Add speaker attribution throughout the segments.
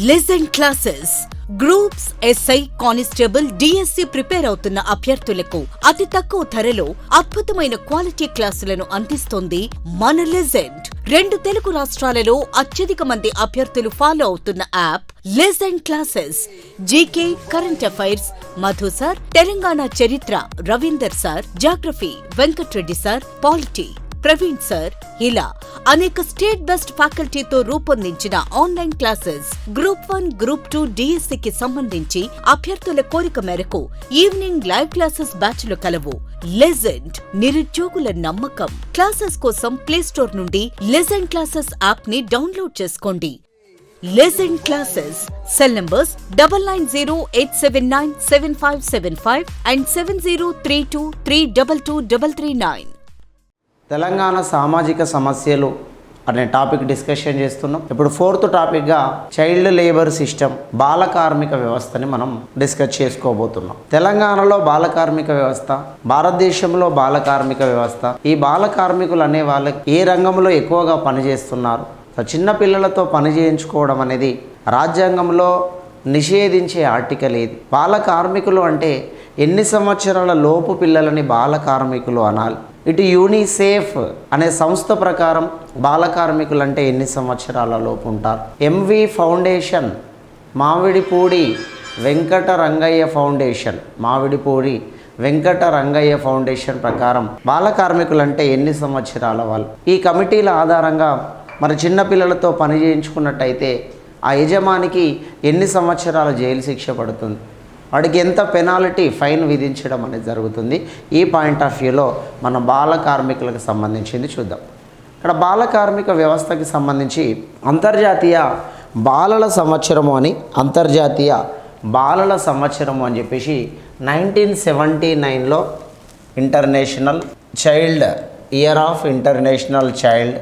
Speaker 1: Legend classes groups SI constable DSC prepare అవుతున్న అభ్యర్థులకు అతి తక్కువ ధరలో అద్భుతమైన క్వాలిటీ క్లాసులను అందిస్తోంది మన లెజెండ్ రెండు తెలుగు రాష్ట్రాలలో అత్యధిక మంది అభ్యర్థులు ఫాలో అవుతున్న app legend classes GK current affairs Madhu sir Telangana చరిత్ర Ravinder sir geography Venkatreddy sir polity Praveen sir ఇలా అనేక స్టేట్ బెస్ట్ ఫ్యాకల్టీతో రూపొందించిన online classes group one group two DSC కి సంబంధించి అభ్యర్థుల కోరిక మేరకు ఈవినింగ్ లైవ్ క్లాసెస్ బ్యాచ్లు కలవు. లెజెండ్ నిరుద్యోగుల నమ్మకం. క్లాసెస్ కోసం ప్లే స్టోర్ నుండి లెజెండ్ క్లాసెస్ యాప్ని డౌన్లోడ్ చేసుకోండి. Legend classes cell numbers double nine zero eight seven nine seven five seven five and seven zero three two three double two double three nine.
Speaker 2: Telangana సామాజిక సమస్యలు అనే topic discussion చేస్తున్నాం. ఇప్పుడు fourth టాపిక్గా child labour system బాల కార్మిక వ్యవస్థని మనం డిస్కస్ చేసుకోబోతున్నాం. తెలంగాణలో బాల కార్మిక వ్యవస్థ భారతదేశంలో బాల కార్మిక వ్యవస్థ ఈ బాల కార్మికులు అనే వాళ్ళకి ఏ రంగంలో ఎక్కువగా పనిచేస్తున్నారు? చిన్న పిల్లలతో పని చేయించుకోవడం అనేది రాజ్యాంగంలో నిషేధించే ఆర్టికల్ ఏది? బాల కార్మికులు అంటే ఎన్ని సంవత్సరాల లోపు పిల్లలని బాల కార్మికులు అనాలి? ఇటు యూనిసేఫ్ అనే సంస్థ ప్రకారం బాల కార్మికులు అంటే ఎన్ని సంవత్సరాల లోపు ఉంటారు? MV foundation Mamidipudi Venkata Rangaiah foundation Mamidipudi Venkata Rangaiah foundation ప్రకారం బాల కార్మికులు అంటే ఎన్ని సంవత్సరాల వాళ్ళు? ఈ కమిటీల ఆధారంగా మరి చిన్నపిల్లలతో పని చేయించుకున్నట్టయితే ఆ యజమానికి ఎన్ని సంవత్సరాల జైలు శిక్ష పడుతుంది? వాడికి ఎంత పెనాల్టీ ఫైన్ విధించడం అనేది జరుగుతుంది. ఈ పాయింట్ ఆఫ్ వ్యూలో మన బాల కార్మికులకు సంబంధించింది చూద్దాం. ఇక్కడ బాల కార్మిక వ్యవస్థకి సంబంధించి అంతర్జాతీయ బాలల సంవత్సరము అని అంతర్జాతీయ బాలల సంవత్సరము అని చెప్పేసి నైన్టీన్ సెవెంటీ నైన్లో international child year of international child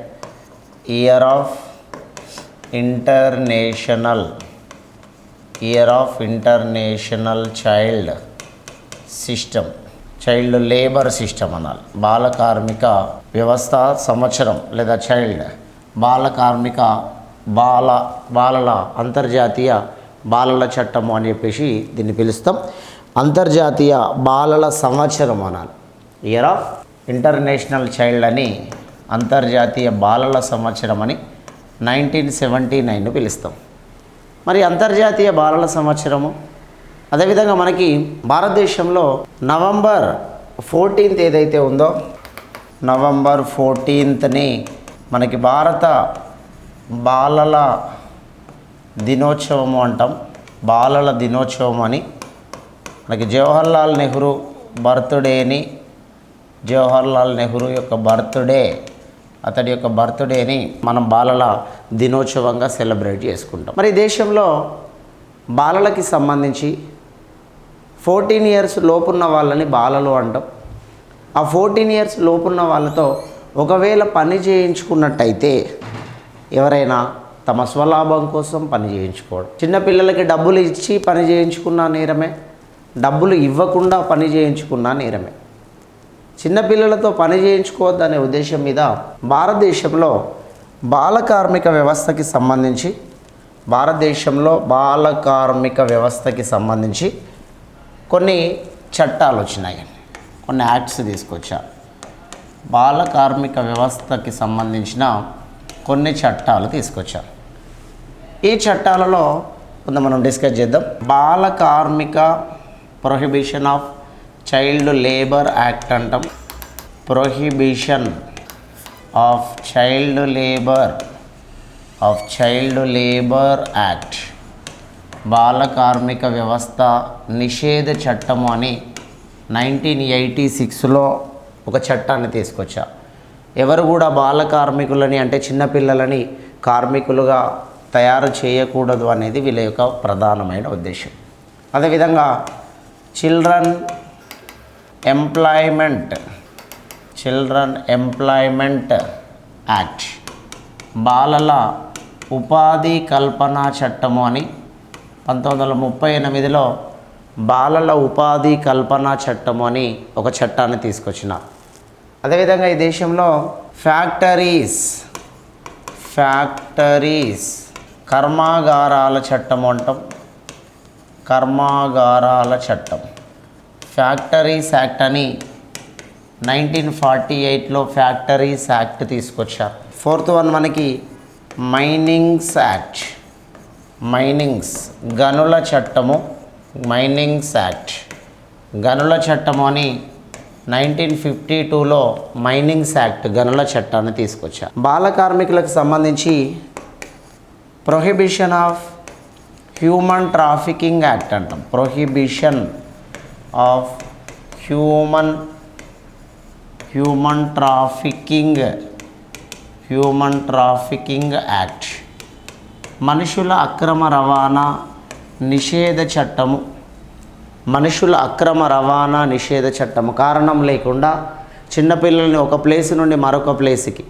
Speaker 2: year of international year of international child system child labour system అనాలి. బాల కార్మిక వ్యవస్థ సంవత్సరం లేదా చైల్డ్ బాల కార్మిక బాల బాలల అంతర్జాతీయ బాలల చట్టము అని చెప్పేసి దీన్ని పిలుస్తాం. అంతర్జాతీయ బాలల సంవత్సరం అనాలి. ఇయర్ ఆఫ్ ఇంటర్నేషనల్ చైల్డ్ అని అంతర్జాతీయ బాలల సంవత్సరం అని నైన్టీన్ సెవెంటీ నైన్ పిలుస్తాం. మరి అంతర్జాతీయ బాలల సంవత్సరము. అదేవిధంగా మనకి భారతదేశంలో నవంబర్ ఫోర్టీన్త్ ఏదైతే ఉందో నవంబర్ ఫోర్టీన్త్ని మనకి భారత బాలల దినోత్సవము అంటాం. బాలల దినోత్సవం అని మనకి జవహర్లాల్ నెహ్రూ బర్త్డేని జవహర్లాల్ నెహ్రూ యొక్క బర్త్డే అతడి యొక్క బర్త్డేని మనం బాలల దినోత్సవంగా సెలబ్రేట్ చేసుకుంటాం. మరి దేశంలో బాలలకి సంబంధించి ఫోర్టీన్ ఇయర్స్ లోపున్న వాళ్ళని బాలలు అంటాం. ఆ ఫోర్టీన్ ఇయర్స్ లోపున్న వాళ్ళతో ఒకవేళ పని చేయించుకున్నట్టయితే ఎవరైనా తమ స్వలాభం కోసం పని చేయించుకోవడం. చిన్నపిల్లలకి డబ్బులు ఇచ్చి పని చేయించుకున్న నేరమే డబ్బులు ఇవ్వకుండా పని చేయించుకున్న నేరమే. చిన్నపిల్లలతో పని చేయించుకోవద్దనే ఉద్దేశం మీద భారతదేశంలో బాల కార్మిక వ్యవస్థకి సంబంధించి భారతదేశంలో బాల కార్మిక వ్యవస్థకి సంబంధించి కొన్ని చట్టాలు వచ్చినాయి. కొన్ని యాక్ట్స్ తీసుకొచ్చా. బాల కార్మిక వ్యవస్థకి సంబంధించిన కొన్ని చట్టాలు తీసుకొచ్చా. ఈ చట్టాలలో కొంత మనం డిస్కస్ చేద్దాం. బాల కార్మిక prohibition of child labour act అంటాం. Prohibition of child labour of child labour act బాల కార్మిక వ్యవస్థ నిషేధ చట్టము అని నైన్టీన్ ఎయిటీ సిక్స్లో ఒక చట్టాన్ని తీసుకొచ్చా. ఎవరు కూడా బాల కార్మికులని అంటే చిన్నపిల్లలని కార్మికులుగా తయారు చేయకూడదు అనేది వీళ్ళ యొక్క ప్రధానమైన ఉద్దేశం. అదేవిధంగా children employment children employment act బాలల ఉపాధి కల్పన చట్టము అని పంతొమ్మిది వందల ముప్పై ఎనిమిదిలో బాలల ఉపాధి కల్పన చట్టము అని ఒక చట్టాన్ని తీసుకొచ్చిన అదేవిధంగా ఈ దేశంలో ఫ్యాక్టరీస్ ఫ్యాక్టరీస్ కర్మాగారాల చట్టం అంటాం. కర్మాగారాల చట్టం. ఫ్యాక్టరీస్ యాక్ట్ అని నైన్టీన్ ఫార్టీ ఎయిట్లో ఫ్యాక్టరీస్ యాక్ట్ తీసుకొచ్చారు. ఫోర్త్ వన్ మనకి మైనింగ్స్ యాక్ట్. మైనింగ్స్ గనుల చట్టము మైనింగ్స్ యాక్ట్. గనుల చట్టము అని నైన్టీన్ ఫిఫ్టీ టూలో మైనింగ్స్ యాక్ట్ గనుల చట్టాన్ని తీసుకొచ్చారు. బాల కార్మికులకు సంబంధించి prohibition of human trafficking act అంటాం. Prohibition of human human trafficking human trafficking act మనుషుల అక్రమ రవాణా నిషేధ చట్టము. మనుషుల అక్రమ రవాణా నిషేధ చట్టము. కారణం లేకుండా చిన్నపిల్లల్ని ఒక ప్లేస్ నుండి మరొక ప్లేస్కి.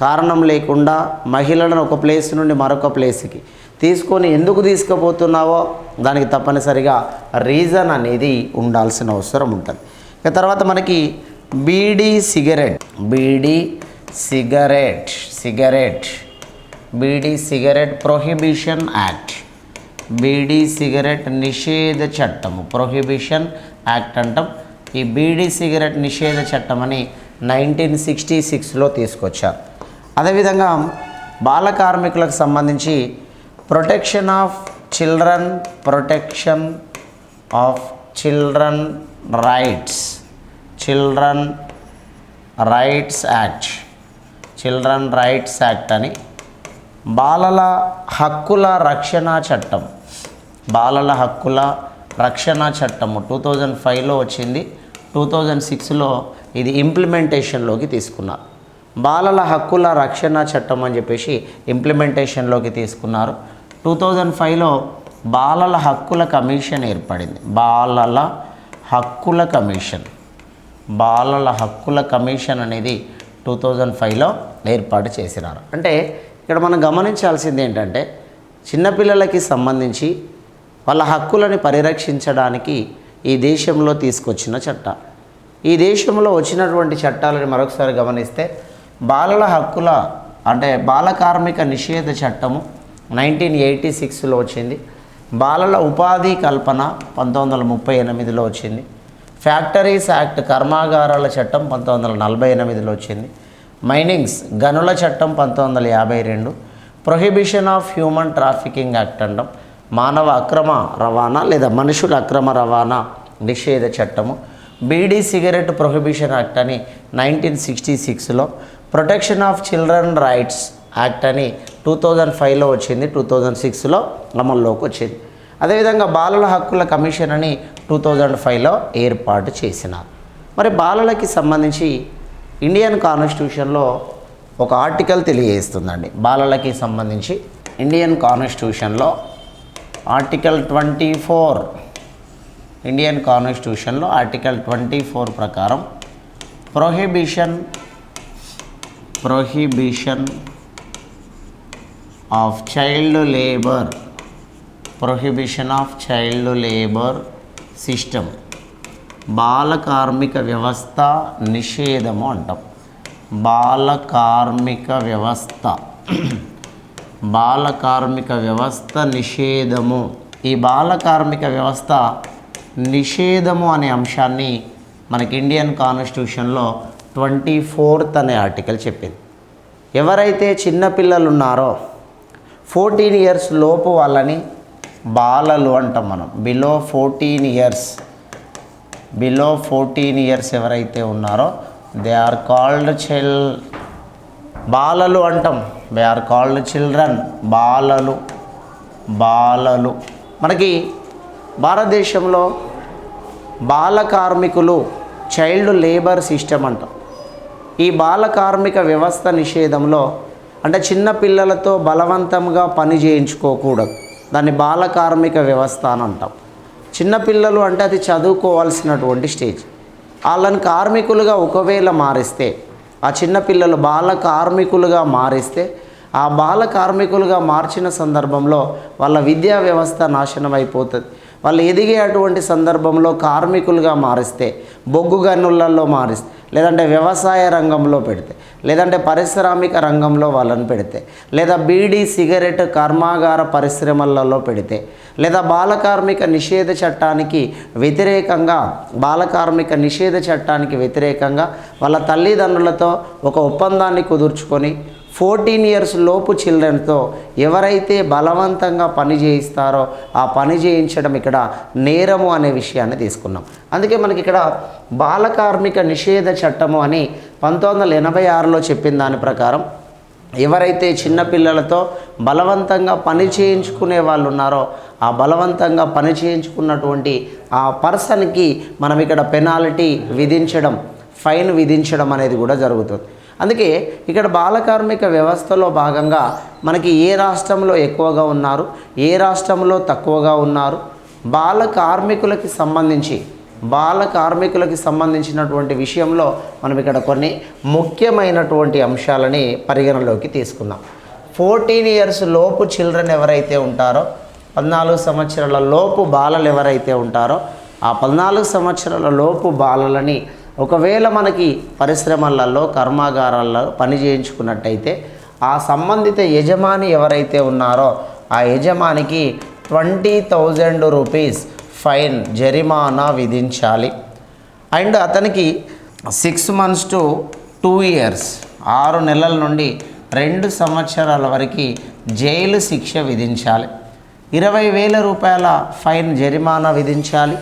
Speaker 2: కారణం లేకుండా మహిళలను ఒక ప్లేస్ నుండి మరొక ప్లేస్కి. తీసుకొని ఎందుకు తీసుకుపోతున్నావో దానికి తప్పనిసరిగా రీజన్ అనేది ఉండాల్సిన అవసరం ఉంటుంది. ఇక తర్వాత మనకి beedi cigarette. Beedi cigarette. Cigarette. Beedi cigarette prohibition act. Beedi cigarette నిషేధ చట్టము. ప్రొహిబిషన్ యాక్ట్ అంటాం. ఈ బీడీ సిగరెట్ నిషేధ చట్టం అని నైన్టీన్ సిక్స్టీ సిక్స్లో తీసుకొచ్చారు. అదేవిధంగా బాల కార్మికులకు సంబంధించి protection of children protection of children rights. Children rights act. Children rights act అని. బాలల హక్కుల రక్షణ చట్టం. బాలల హక్కుల రక్షణ చట్టము టూ థౌజండ్ ఫైవ్లో వచ్చింది. టూ థౌజండ్ సిక్స్లో ఇది ఇంప్లిమెంటేషన్లోకి తీసుకున్నారు. బాలల హక్కుల రక్షణ చట్టం అని చెప్పేసి ఇంప్లిమెంటేషన్లోకి తీసుకున్నారు. టూ థౌజండ్ ఫైవ్లో బాలల హక్కుల కమిషన్ ఏర్పడింది. బాలల హక్కుల కమిషన్. బాలల హక్కుల కమిషన్ అనేది టూ థౌజండ్ ఫైవ్లో ఏర్పాటు చేసినారు. అంటే ఇక్కడ మనం గమనించాల్సింది ఏంటంటే చిన్నపిల్లలకి సంబంధించి వాళ్ళ హక్కులని పరిరక్షించడానికి ఈ దేశంలో తీసుకొచ్చిన చట్టం. ఈ దేశంలో వచ్చినటువంటి చట్టాలని మరొకసారి గమనిస్తే బాలల హక్కుల అంటే బాల కార్మిక నిషేధ చట్టము నైన్టీన్ ఎయిటీ సిక్స్లో వచ్చింది. బాలల ఉపాధి కల్పన పంతొమ్మిది వందల ముప్పై ఎనిమిదిలో వచ్చింది. ఫ్యాక్టరీస్ యాక్ట్ కర్మాగారాల చట్టం పంతొమ్మిది వందల నలభై ఎనిమిదిలో వచ్చింది. మైనింగ్స్ గనుల చట్టం పంతొమ్మిది వందల యాభై రెండు. Prohibition of human trafficking act అంటాం మానవ అక్రమ రవాణా లేదా మనుషుల అక్రమ రవాణా నిషేధ చట్టము. బీడీ సిగరెట్ ప్రొహిబిషన్ యాక్ట్ అని నైన్టీన్ సిక్స్టీ సిక్స్లో protection of children rights act అని టూ థౌజండ్ ఫైవ్లో వచ్చింది టూ థౌజండ్ సిక్స్లో అమల్లోకి వచ్చింది. అదేవిధంగా బాలల హక్కుల కమిషన్ అని టూ థౌజండ్ ఫైవ్లో ఏర్పాటు చేసినారు. మరి బాలలకి సంబంధించి ఇండియన్ కాన్స్టిట్యూషన్లో ఒక ఆర్టికల్ తెలియజేస్తుందండి. బాలలకి సంబంధించి ఇండియన్ కాన్స్టిట్యూషన్లో ఆర్టికల్ ట్వంటీ ఫోర్ ఇండియన్ కాన్స్టిట్యూషన్లో ఆర్టికల్ ట్వంటీ ఫోర్ ప్రకారం prohibition prohibition of child labour prohibition of child labour system బాల కార్మిక వ్యవస్థ నిషేధము అంటాం బాల కార్మిక వ్యవస్థ బాల కార్మిక వ్యవస్థ నిషేధము ఈ బాల కార్మిక వ్యవస్థ నిషేధము అనే అంశాన్ని మనకి ఇండియన్ కాన్స్టిట్యూషన్లో ట్వంటీ ఫోర్త్ అనే ఆర్టికల్ చెప్పింది. ఎవరైతే చిన్నపిల్లలు ఉన్నారో ఫోర్టీన్ ఇయర్స్ లోపు వాళ్ళని బాలలు అంటాం మనం. Below fourteen years below fourteen years ఎవరైతే ఉన్నారో దే ఆర్ కాల్డ్ చిల్ బాలలు అంటాం. దే ఆర్ కాల్డ్ చిల్డ్రన్ బాలలు బాలలు. మనకి భారతదేశంలో బాల కార్మికులు చైల్డ్ లేబర్ సిస్టమ్ అంటాం. ఈ బాల కార్మిక వ్యవస్థ నిషేధంలో అంటే చిన్న పిల్లలతో బలవంతంగా పని చేయించుకోకూడదు. దాన్ని బాల కార్మిక వ్యవస్థ అని అంటాం. చిన్నపిల్లలు అంటే అది చదువుకోవాల్సినటువంటి స్టేజ్. వాళ్ళని కార్మికులుగా ఒకవేళ మారిస్తే ఆ చిన్నపిల్లలు బాల కార్మికులుగా మారిస్తే ఆ బాల కార్మికులుగా మార్చిన సందర్భంలో వాళ్ళ విద్యా వ్యవస్థ నాశనం అయిపోతుంది వాళ్ళు ఎదిగే అటువంటి సందర్భంలో కార్మికులుగా మారిస్తే బొగ్గు గనులలో మారిస్తే లేదంటే వ్యవసాయ రంగంలో పెడితే లేదంటే పారిశ్రామిక రంగంలో వాళ్ళని పెడితే లేదా బీడీ సిగరెట్ కర్మాగార పరిశ్రమలలో పెడితే లేదా బాలకార్మిక నిషేధ చట్టానికి వ్యతిరేకంగా బాలకార్మిక నిషేధ చట్టానికి వ్యతిరేకంగా వాళ్ళ తల్లిదండ్రులతో ఒక ఒప్పందాన్ని కుదుర్చుకొని ఫోర్టీన్ ఇయర్స్ లోపు చిల్డ్రన్తో ఎవరైతే బలవంతంగా పని చేయిస్తారో ఆ పని చేయించడం ఇక్కడ నేరము అనే విషయాన్ని తీసుకున్నాం. అందుకే మనకి ఇక్కడ బాలకార్మిక నిషేధ చట్టము అని పంతొమ్మిది వందల ఎనభై ఆరులో చెప్పిన దాని ప్రకారం ఎవరైతే చిన్నపిల్లలతో బలవంతంగా పని చేయించుకునే వాళ్ళు ఉన్నారో ఆ బలవంతంగా పని చేయించుకున్నటువంటి ఆ పర్సన్కి మనం ఇక్కడ పెనాల్టీ విధించడం ఫైన్ విధించడం అనేది కూడా జరుగుతుంది. అందుకే ఇక్కడ బాలకార్మిక వ్యవస్థలో భాగంగా మనకి ఏ రాష్ట్రంలో ఎక్కువగా ఉన్నారు ఏ రాష్ట్రంలో తక్కువగా ఉన్నారు బాల కార్మికులకి సంబంధించి బాల కార్మికులకి సంబంధించినటువంటి విషయంలో మనం ఇక్కడ కొన్ని ముఖ్యమైనటువంటి అంశాలని పరిగణలోకి తీసుకుందాం. ఫోర్టీన్ ఇయర్స్ లోపు చిల్డ్రన్ ఎవరైతే ఉంటారో పద్నాలుగు సంవత్సరాల లోపు బాలలు ఎవరైతే ఉంటారో ఆ పద్నాలుగు సంవత్సరాల లోపు బాలలని ఒకవేళ మనకి పరిశ్రమలలో కర్మాగారాల్లో పని చేయించుకున్నట్టయితే ఆ సంబంధిత యజమాని ఎవరైతే ఉన్నారో ఆ యజమానికి ట్వంటీ థౌజండ్ రూపీస్ ఫైన్ జరిమానా విధించాలి. అండ్ అతనికి six months to two years ఆరు నెలల నుండి రెండు సంవత్సరాల వరకు జైలు శిక్ష విధించాలి. ఇరవై వేల రూపాయల ఫైన్ జరిమానా విధించాలి.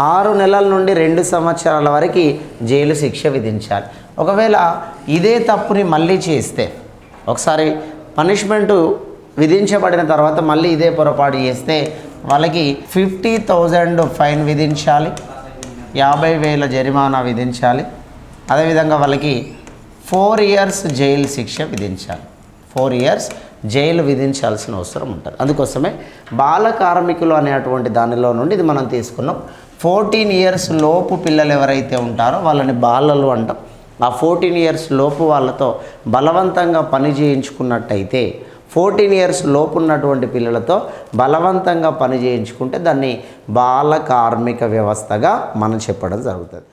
Speaker 2: ఆరు నెలల నుండి రెండు సంవత్సరాల వరకు జైలు శిక్ష విధించాలి. ఒకవేళ ఇదే తప్పుని మళ్ళీ చేస్తే ఒకసారి పనిష్మెంటు విధించబడిన తర్వాత మళ్ళీ ఇదే పొరపాటు చేస్తే వాళ్ళకి ఫిఫ్టీ థౌజండ్ ఫైన్ విధించాలి యాభై వేల జరిమానా విధించాలి. అదేవిధంగా వాళ్ళకి ఫోర్ ఇయర్స్ జైలు శిక్ష విధించాలి. ఫోర్ ఇయర్స్ జైలు విధించాల్సిన అవసరం ఉంటుంది. అందుకోసమే బాల కార్మికులు అనేటువంటి దానిలో నుండి ఇది మనం తీసుకున్నాం. ఫోర్టీన్ ఇయర్స్ లోపు పిల్లలు ఎవరైతే ఉంటారో వాళ్ళని బాలలు అంటాం. ఆ ఫోర్టీన్ ఇయర్స్ లోపు వాళ్ళతో బలవంతంగా పని చేయించుకున్నట్టయితే ఫోర్టీన్ ఇయర్స్ లోపు ఉన్నటువంటి పిల్లలతో బలవంతంగా పని చేయించుకుంటే దాన్ని బాల కార్మిక వ్యవస్థగా మనం చెప్పడం జరుగుతుంది.